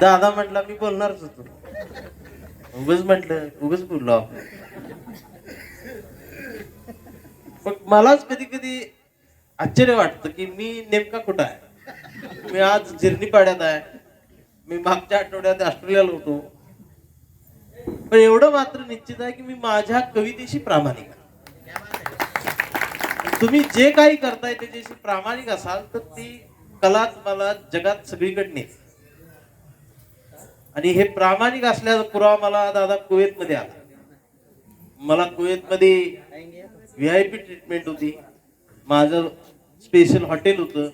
दादा म्हटला मी बोलणारच होतो. उगच म्हटलं उगच बोललो आपण. मग मलाच कधी कधी आश्चर्य वाटतं की मी नेमका कुठं आहे? मी आज झिरणी आहे. मी मागच्या आठवड्यात ऑस्ट्रेलियाला होतो. पण एवढं मात्र निश्चित आहे की मी माझ्या कवितेशी प्रामाणिक आहे. तुम्ही जे काही करताय त्याच्याशी प्रामाणिक असाल तर ती कला तुम्हाला जगात सगळीकडे नेते आणि हे प्रामाणिक असल्याचा पुरावा मला दादा कुवेत मध्ये आला. मला कुवेत मध्ये व्ही आय पी ट्रीटमेंट होती. माझं स्पेशल हॉटेल होतं.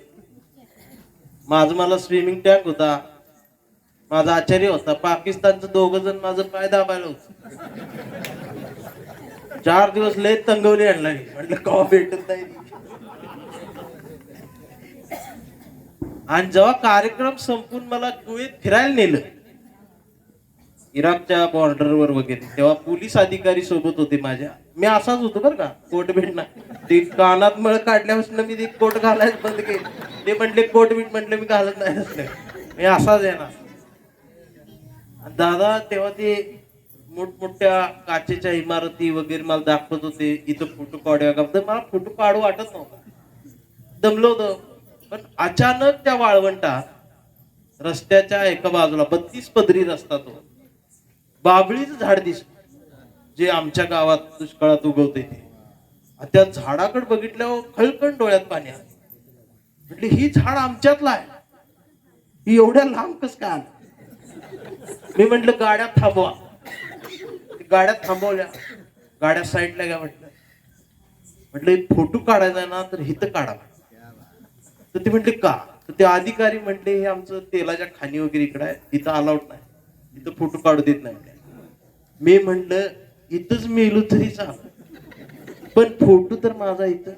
माझं मला स्विमिंग टँक होता. माझा आचार्य होता. पाकिस्तानचं दोघ जण माझं पाय दाबायला होत. चार दिवस लय तंगवली आणला. मी म्हटलं कॉ भेटत नाही? आणि जेव्हा कार्यक्रम संपून मला कुवेत फिरायला नेलं इराकच्या बॉर्डरवर वगैरे तेव्हा पोलीस अधिकारी सोबत होते माझ्या. मी असाच होतो बरं का कोट बीट ना ते कानात मळ काढल्यापासून मी ते कोट घालायला बंद केले. ते म्हटले कोट बीट म्हटलं मी घालत नाही असलं. मी असाच आहे ना. दादा तेव्हा ते मोठमोठ्या काचेच्या इमारती वगैरे मला दाखवत होते. इथं फोटो काढूया का? मला फोटो काढू वाटत नव्हता. दमलो होतं. पण अचानक त्या वाळवंटा रस्त्याच्या एका बाजूला बत्तीस पदरी रस्ता तो. बाबळीच झाड दिसत जे आमच्या गावात दुष्काळात उगवते ते. त्या झाडाकडे बघितल्यावर खळकण डोळ्यात पाणी आलं. म्हटले ही झाड आमच्यातला आहे. ही एवढ्या लांब कस काय आलं? मी म्हंटल गाड्या थांबवा. गाड्या थांबवल्या. गाड्या साईडला घ्या म्हटलं. म्हटलं फोटो काढायचा ना तर हिथं काढा. तर ते म्हटले का? तर ते अधिकारी म्हटले हे आमचं तेलाच्या खाणी वगैरे इकडे आहे. इथं अलाउड नाही. इथं फोटो काढू देत नाही. मी म्हटलं इथंच मेलो तरी चाल पण फोटो तर माझा इथं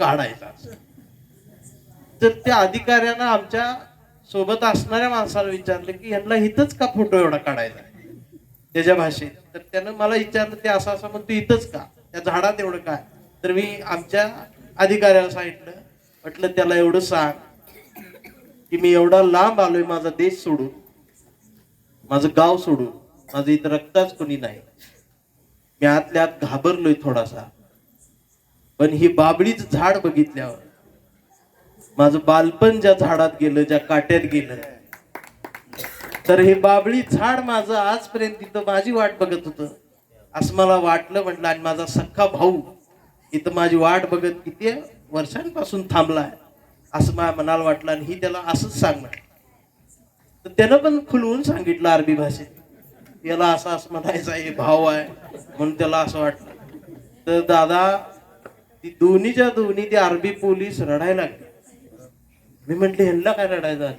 काढायचा तर त्या अधिकाऱ्यानं आमच्यासोबत असणाऱ्या माणसाला विचारलं की यांना इथंच का फोटो एवढा काढायचा त्याच्या भाषेत. तर त्यानं मला विचारलं ते असं असं म्हणतो इथंच का? त्या झाडात एवढं काय? तर मी आमच्या अधिकाऱ्याला सांगितलं म्हटलं त्याला एवढं सांग की मी एवढा लांब आलोय माझा देश सोडून माझं गाव सोडून माझं इथं रक्ताच कोणी नाही. मी आतल्या आत घाबरलोय थोडासा. पण ही बाबळीच झाड बघितल्यावर माझं बालपण ज्या झाडात गेलं ज्या काट्यात गेलं तर हे बाबळी झाड माझं आजपर्यंत तिथं माझी वाट बघत होतं. असं मला वाटलं म्हटलं आणि माझा सख्खा भाऊ इथं माझी वाट बघत किती वर्षांपासून थांबलाय. असं माझ्या मनाला वाटलं आणि ही त्याला असंच सांग म्हटलं तर त्यानं पण खुलवून सांगितलं अरबी भाषेत. याला असं असं म्हणायचं हे भाव आहे म्हणून त्याला असं वाटलं. तर दादा ती दोन्हीच्या दोन्ही ते अरबी पोलीस रडायला लागले. मी म्हटले ह्यांना काय रडायचं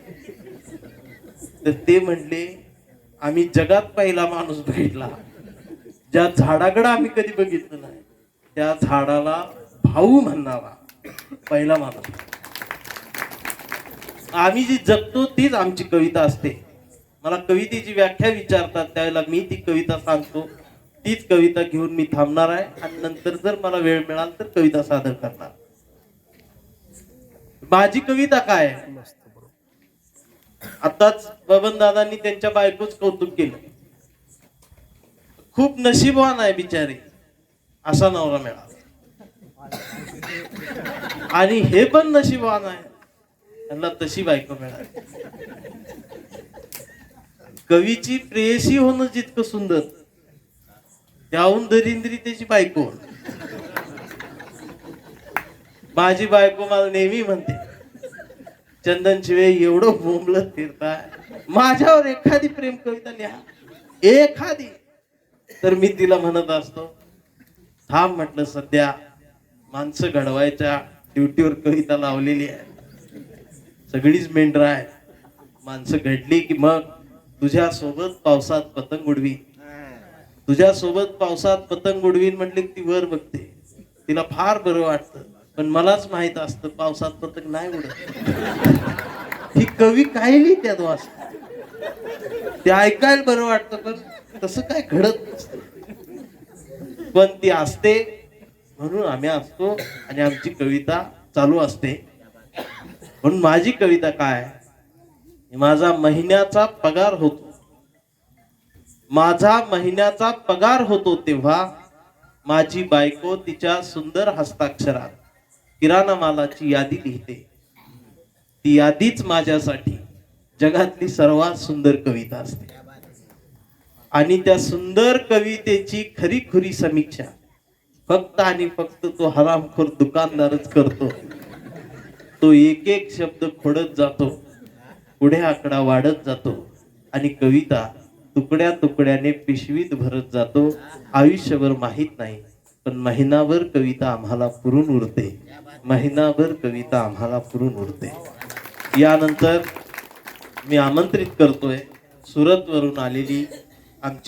तर ते म्हणले आम्ही जगात पहिला माणूस बघितला. ज्या झाडाकडं आम्ही कधी बघितलं नाही. त्या झाडाला भाऊ म्हणणारा पहिला माणूस. आम्ही जी जगतो तीच आमची कविता असते. मला कवितेची व्याख्या विचारतात त्यावेळेला मी ती कविता सांगतो. तीच कविता घेऊन मी थांबणार आहे आणि नंतर जर मला वेळ मिळाल तर कविता सादर करणार. माझी कविता काय? आहे? आताच बबन दादांनी त्यांच्या बायकोच कौतुक केलं. खूप नशीबवान आहे बिचारी. असा नवरा मिळाला. आणि हे पण नशिबान आहे. त्यांना तशी बायको मिळाली. कवीची प्रेयसी होणं जितकं सुंदर त्याहून दरिंद्री त्याची बायको माझी बायको मला नेहमी म्हणते चंदन शिवे एवढं बोंबलत फिरताय. माझ्यावर एखादी प्रेम कविता लिहा. एखादी. तर मी तिला म्हणत असतो थांब म्हटलं सध्या माणसं घडवायच्या ड्युटीवर कविता लावलेली आहे. सगळीच मेंढरा आहे. माणसं घडली की मग तुझ्या सोबत पावसात पतंग उडवीन. तुझ्या सोबत पावसात पतंग उडवीन म्हटली की ती वर बघते. तिला फार बरं वाटतं. पण मलाच माहीत असतं पावसात पतंग नाही उडत. ही कवी काय लिहित्यात वाचत. ते ऐकायला बरं वाटतं पण तसं काय घडत नसतं. पण ती असते म्हणून आम्ही असतो आणि आमची कविता चालू असते. म्हणून माझी कविता काय? माझा महिन्याचा पगार होतो. माझा महिन्याचा पगार होतो तेव्हा माझी बायको तिच्या सुंदर हस्ताक्षरात किराणा मालाची यादी लिहिते. ती यादीच माझ्यासाठी जगातली सर्वात सुंदर कविता असते. आणि त्या सुंदर कवितेची खरी खुरी समीक्षा. फक्त आणि फक्त तो हरामखोर दुकानदारच करतो. तो एक एक शब्द खोडत जातो. पुढे आकडा वाढत जातो. आणि कविता तुकड्या तुकड्याने पिशवीत भरत जातो. आयुष्यभर माहीत नाही पण महिनाभर कविता आम्हाला पुरून उरते. महिनाभर कविता आम्हाला पुरून उरते. यानंतर मी आमंत्रित करतोय सुरतवरून आलेली आमची